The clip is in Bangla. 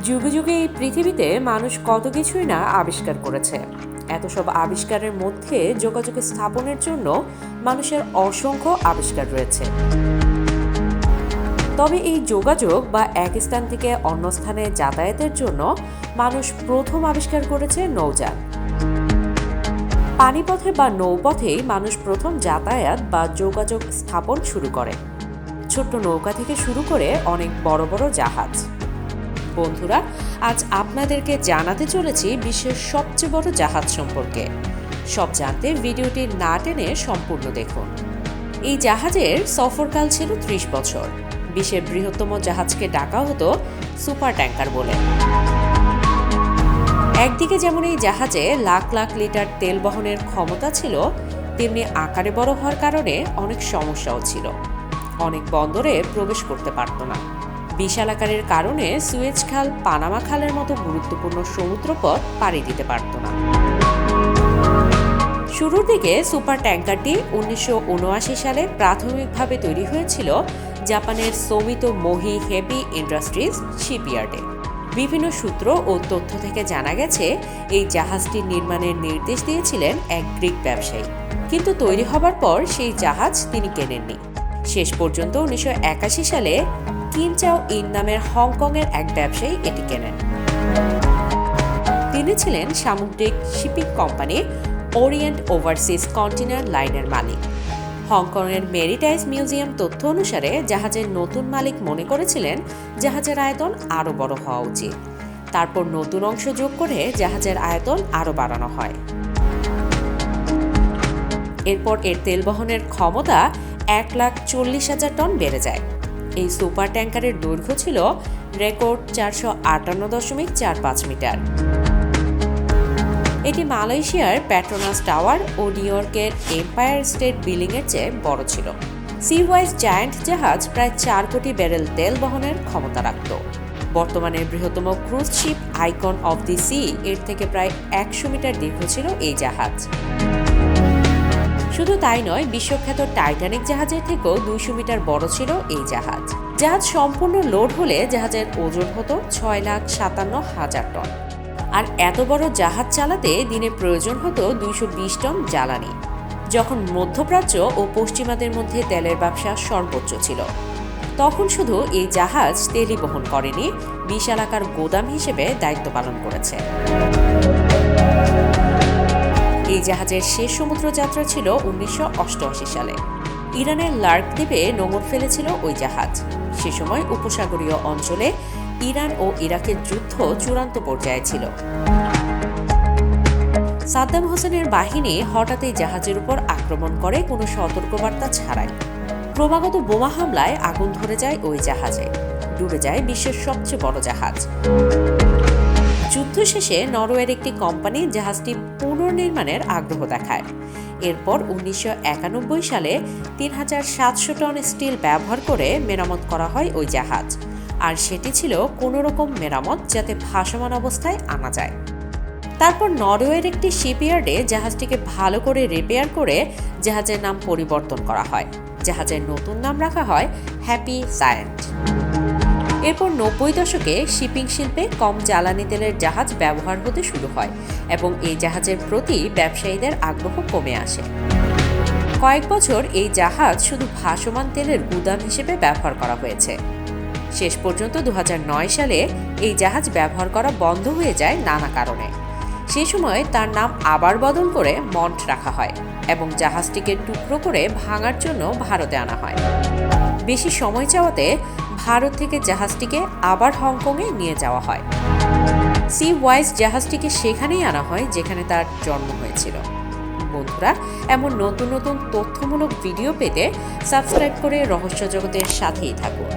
যুগে যুগে এই পৃথিবীতে মানুষ কত কিছুই না আবিষ্কার করেছে। এত সব আবিষ্কারের মধ্যে যোগাযোগ স্থাপনের জন্য মানুষের অসংখ্য আবিষ্কার রয়েছে। তবে এই যোগাযোগ বা এক স্থান থেকে অন্য স্থানে যাতায়াতের জন্য মানুষ প্রথম আবিষ্কার করেছে নৌযান। পানিপথে বা নৌপথেই মানুষ প্রথম যাতায়াত বা যোগাযোগ স্থাপন শুরু করে। ছোট্ট নৌকা থেকে শুরু করে অনেক বড় বড় জাহাজ। বন্ধুরা, আজ আপনাদেরকে জানাতে চলেছি বিশ্বের সবচেয়ে বড় জাহাজ সম্পর্কে। সব জানতে ভিডিওটি না টেনে সম্পূর্ণ দেখুন। এই জাহাজের সফরকাল ছিল ত্রিশ বছর। বিশ্বের বৃহত্তম জাহাজকে ডাকা হতো সুপার ট্যাঙ্কার বলে। একদিকে যেমন এই জাহাজে লাখ লাখ লিটার তেল বহনের ক্ষমতা ছিল, তেমনি আকারে বড় হওয়ার কারণে অনেক সমস্যাও ছিল। অনেক বন্দরে প্রবেশ করতে পারত না। বিশাল আকারের কারণে সুয়েজ খাল পানামা খালের মতো গুরুত্বপূর্ণ সমুদ্রপথ পাড়ি দিতে পারত না। শুরুর দিকে সুপার ট্যাঙ্কারটি উনিশশো উনআশি সালে প্রাথমিকভাবে তৈরি হয়েছিল জাপানের সোমিতো মোহি হেভি ইন্ডাস্ট্রিজ শিপইয়ার্ডে। বিভিন্ন সূত্র ও তথ্য থেকে জানা গেছে, এই জাহাজটি নির্মাণের নির্দেশ দিয়েছিলেন এক গ্রিক ব্যবসায়ী। কিন্তু তৈরি হবার পর সেই জাহাজ তিনি কেনেননি। শেষ পর্যন্ত উনিশশো একাশি সালে কিনচাও ইন নামের হংকংয়ের এক ব্যবসায়ী এটি কেনেন। তিনি ছিলেন সামুদ্রিক shipping company Orient Overseas container লাইনের মালিক। হংকংয়ের মেরিটাইজ মিউজিয়াম তথ্য অনুসারে জাহাজের নতুন মালিক মনে করেছিলেন জাহাজের আয়তন আরও বড় হওয়া উচিত। তারপর নতুন অংশ যোগ করে জাহাজের আয়তন আরও বাড়ানো হয়। এরপর এর তেল বহনের ক্ষমতা এক লাখ চল্লিশ হাজার টন বেড়ে যায়। এই সুপার ট্যাঙ্কারের দৈর্ঘ্য ছিল রেকর্ড চারশো আটান্ন দশমিক চার পাঁচ মিটার। এটি মালয়েশিয়ার প্যাট্রোনাস টাওয়ার ও নিউ ইয়র্কের এম্পায়ার স্টেট বিল্ডিংয়ের চেয়ে বড় ছিল। সি ওয়াইজ জায়ান্ট জাহাজ প্রায় চার কোটি ব্যারেল তেল বহনের ক্ষমতা রাখত। বর্তমানে বৃহত্তম cruise ship Icon of the Sea এর থেকে প্রায় একশো মিটার দীর্ঘ ছিল এই জাহাজ। শুধু তাই নয়, বিশ্বখ্যাত টাইটানিক জাহাজের থেকেও দুইশো মিটার বড় ছিল এই জাহাজ। জাহাজ সম্পূর্ণ লোড হলে জাহাজের ওজন হতো ছয় লাখ সাতান্ন হাজার টন। আর এত বড় জাহাজ চালাতে দিনে প্রয়োজন হতো দুইশো বিশ টন জ্বালানি। যখন মধ্যপ্রাচ্য ও পশ্চিমাদের মধ্যে তেলের ব্যবসা সর্বোচ্চ ছিল। তখন শুধু এই জাহাজ তেলই বহন করেনি বিশাল আকার গোদাম হিসেবে দায়িত্ব পালন করেছে। জাহাজের শেষ সমুদ্র যাত্রা ছিল উনিশশো অষ্টআশি সালে। ইরানের লার্ক দ্বীপে নোঙর ফেলেছিল ওই জাহাজ। সে সময় উপসাগরীয় অঞ্চলে ইরান ও ইরাকের যুদ্ধ চূড়ান্ত পর্যায়ে ছিল। সাদ্দাম হোসেনের বাহিনী হঠাৎই জাহাজের উপর আক্রমণ করে, কোনো সতর্কবার্তা ছাড়াই। ক্রমাগত বোমা হামলায় আগুন ধরে যায় ওই জাহাজে। ডুবে যায় বিশ্বের সবচেয়ে বড় জাহাজ। যুদ্ধ শেষে নরওয়ের একটি কোম্পানি জাহাজটি পুনর্নির্মাণের আগ্রহ দেখায়। এরপর উনিশশো একানব্বই সালে তিন হাজার সাতশো টন স্টিল ব্যবহার করে মেরামত করা হয় ওই জাহাজ। আর সেটি ছিল কোনো রকম মেরামত যাতে ভাসমান অবস্থায় আনা যায়। তারপর নরওয়ের একটি শিপইয়ার্ডে জাহাজটিকে ভালো করে রিপেয়ার করে জাহাজের নাম পরিবর্তন করা হয়। জাহাজের নতুন নাম রাখা হয় হ্যাপি সায়েন্ট। এরপর নব্বই দশকে শিপিং শিল্পে কম জ্বালানি তেলের জাহাজ ব্যবহার হতে শুরু হয় এবং এই জাহাজের প্রতি ব্যবসায়ীদের আগ্রহ কমে আসে। কয়েক বছর এই জাহাজ শুধু ভাসমান তেলের গুদাম হিসেবে ব্যবহার করা হয়েছে। শেষ পর্যন্ত দুহাজার নয় সালে এই জাহাজ ব্যবহার করা বন্ধ হয়ে যায় নানা কারণে। সে সময় তার নাম আবার বদল করে মন্ট রাখা হয় এবং জাহাজটিকে টুকরো করে ভাঙার জন্য ভারতে আনা হয়। বেশি সময় চাওয়াতে ভারত থেকে জাহাজটিকে আবার হংকংয়ে নিয়ে যাওয়া হয়। সি ওয়াইজ জাহাজটিকে সেখানেই আনা হয়, যেখানে তার জন্ম হয়েছিল। বন্ধুরা, এমন নতুন নতুন তথ্যমূলক ভিডিও পেতে সাবস্ক্রাইব করে রহস্য জগতের সাথেই থাকুন।